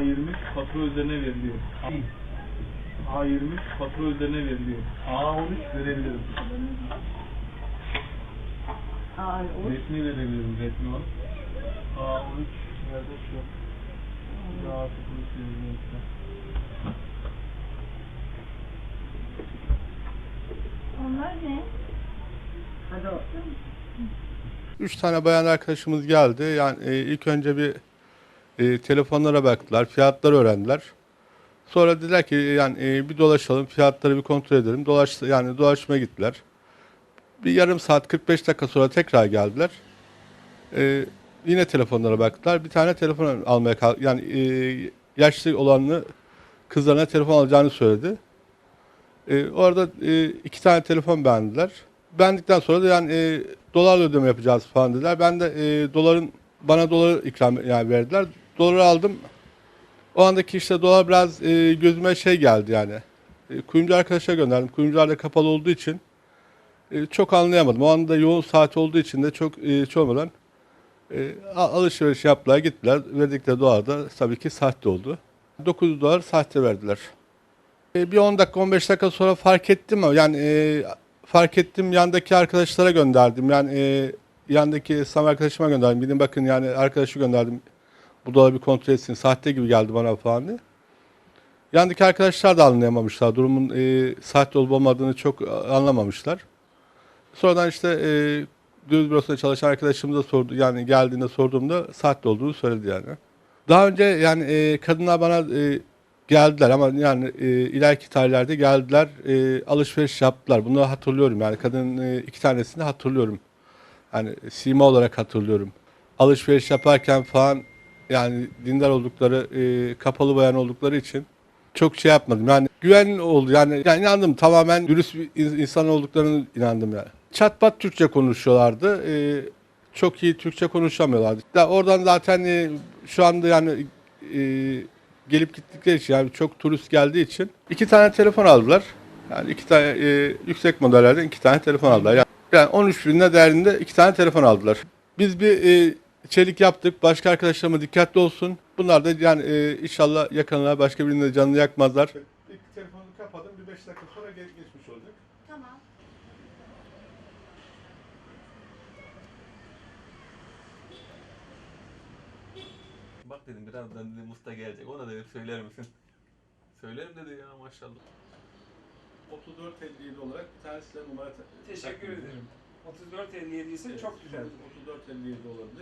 A20 fatura üzerine veriliyor. A20 fatura üzerine veriliyor. A13 verebilirim. Aa, o Resmi verebilirim resmi var. A13 nerede şu? Ya artık bunu söyleyeyim size. Onlar ne? hadi o. Üç tane bayan arkadaşımız geldi. Yani e, ilk önce bir e, telefonlara baktılar, fiyatları öğrendiler. Sonra dediler ki yani e, bir dolaşalım, fiyatları bir kontrol edelim. Dolaş yani dolaşmaya gittiler. Bir yarım saat 45 dakika sonra tekrar geldiler. E, yine telefonlara baktılar. Bir tane telefon almaya kal yani e, yaşlı olanını kızlarına telefon alacağını söyledi. E, orada e, iki tane telefon beğendiler. Beğendikten sonra da yani e, dolarla ödeme yapacağız falan dediler. Ben de e, doların bana dolar ikram yani verdiler. Doları aldım. O andaki işte dolar biraz e, gözüme şey geldi yani. E, kuyumcu arkadaşa gönderdim. Kuyumcular da kapalı olduğu için e, çok anlayamadım. O anda yoğun saat olduğu için de çok e, hiç olmadan e, al- alışveriş yaptılar gittiler. Verdikleri dolar da tabii ki sahte oldu. 900 dolar sahte verdiler. E, bir 10 dakika 15 dakika sonra fark ettim ama yani e, fark ettim yandaki arkadaşlara gönderdim. Yani e, yandaki Sam arkadaşıma gönderdim. Gidin bakın yani arkadaşı gönderdim. Bu doları bir kontrol etsin. Sahte gibi geldi bana falan diye. Yandaki arkadaşlar da anlayamamışlar. Durumun e, sahte olup olmadığını çok anlamamışlar. Sonradan işte e, döviz bürosunda çalışan arkadaşımıza sordu. Yani geldiğinde sorduğumda sahte olduğunu söyledi yani. Daha önce yani e, kadınlar bana e, geldiler ama yani e, ileriki tarihlerde geldiler e, alışveriş yaptılar. Bunu hatırlıyorum yani kadının e, iki tanesini hatırlıyorum. Yani sima olarak hatırlıyorum. Alışveriş yaparken falan yani dindar oldukları, e, kapalı bayan oldukları için çok şey yapmadım. Yani güven oldu. Yani, yani inandım tamamen dürüst bir in- insan olduklarını inandım yani. Çatpat Türkçe konuşuyorlardı. E, çok iyi Türkçe konuşamıyorlardı. Da oradan zaten e, şu anda yani e, gelip gittikleri için yani çok turist geldiği için iki tane telefon aldılar. Yani iki tane e, yüksek modellerden iki tane telefon aldılar. Yani, yani 13 bin değerinde iki tane telefon aldılar. Biz bir e, içerik yaptık. Başka arkadaşlarıma dikkatli olsun. Bunlar da yani e, inşallah yakınlar başka birinin de canını yakmazlar. İlk telefonu kapadım. Bir 5 dakika sonra geri geçmiş olacak. Tamam. Bak dedim birazdan dedim usta gelecek. Ona dedim söyler misin? Söylerim dedi ya maşallah. 34.57 olarak bir tane size numara Teşekkür ederim. 34.57 ise çok güzel. 34.57 olabilir.